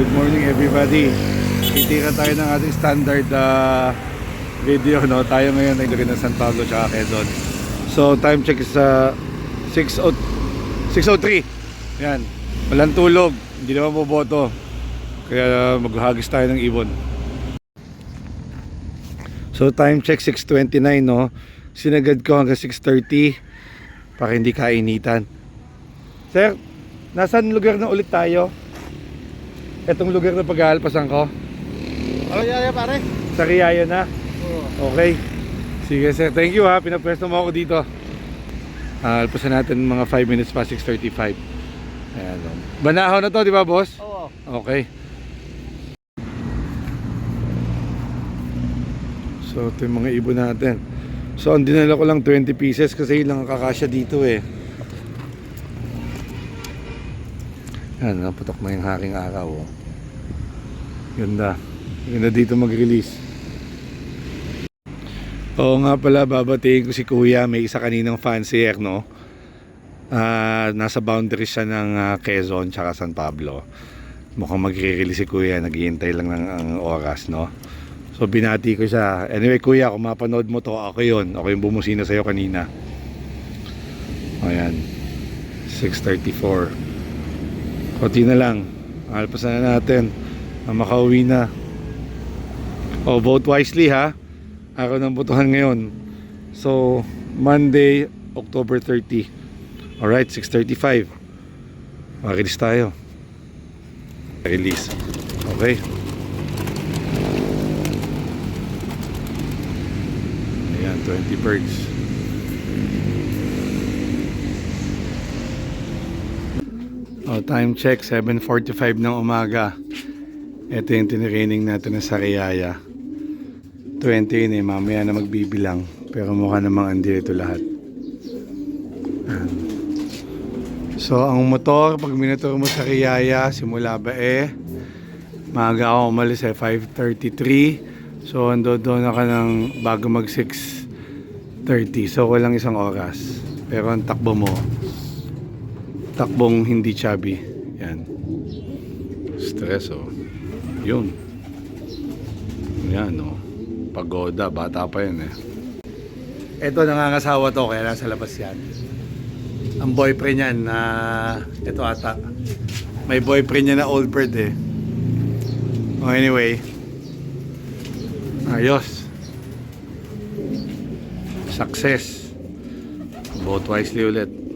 Good morning everybody. Titira tayo ng ating standard uh, video no. Tayo ngayon ay lagay ng San Pablo at Quezon. So time check is uh, 6:03. 6:03. Yan. Walang tulog. Hindi naman boboto. Kaya maghagis tayo ng ibon. So time check 6:29 no. Sinagad ko hanggang 6:30 para hindi kainitan. Sir, nasaan lugar na ulit tayo? Etong lugar na pag-aalpasan ko? Ano yaya pare? Sa Riyaya na? Oo. Okay. Sige sir, thank you ha. Pinapwesto mo ako dito. Ah, alpasan natin mga 5 minutes pa 6.35. Ayan. oh. Banahaw na to, di ba boss? Oo. Okay. So, ito yung mga ibon natin. So, ang dinala ko lang 20 pieces kasi yun lang ang kakasya dito eh. Yan, naputok na yung haring araw. Oh. Ganda. Ganda dito mag-release. Oo nga pala, babatiin ko si Kuya. May isa kaninang fancier, no? Ah, nasa boundary siya ng ah, Quezon tsaka San Pablo. Mukhang magre-release si Kuya. Naghihintay lang ng ang oras, no? So, binati ko siya. Anyway, Kuya, kung mapanood mo to, ako yun. Ako yung bumusina sa'yo kanina. Ayan. 6.34. Konti na lang. Alpasan na natin. Ah, makauwi na. Oh, vote wisely ha. Araw ng botohan ngayon. So, Monday, October 30. Alright, 6.35. Makilis tayo. Release. Okay. Ayan, 20 birds. Oh, time check, 7.45 ng umaga. Ito yung tiniraining natin na Sariaya. 20 yun eh, mamaya na magbibilang. Pero mukha namang andito lahat. So, ang motor, pag minator mo sa Riyaya, simula ba eh, maaga ako umalis eh, 5.33. So, ando doon ako ng bago mag 6.30. So, walang isang oras. Pero ang takbo mo, takbong hindi chubby. Yan. Stress, oh. Yun. Yan, oh. Pagoda, bata pa yun eh. Ito, nangangasawa to, kaya nasa labas yan. Ang boyfriend niyan na, ito ata. May boyfriend niya na old bird eh. Oh, anyway. Ayos. Success. Vote wisely ulit.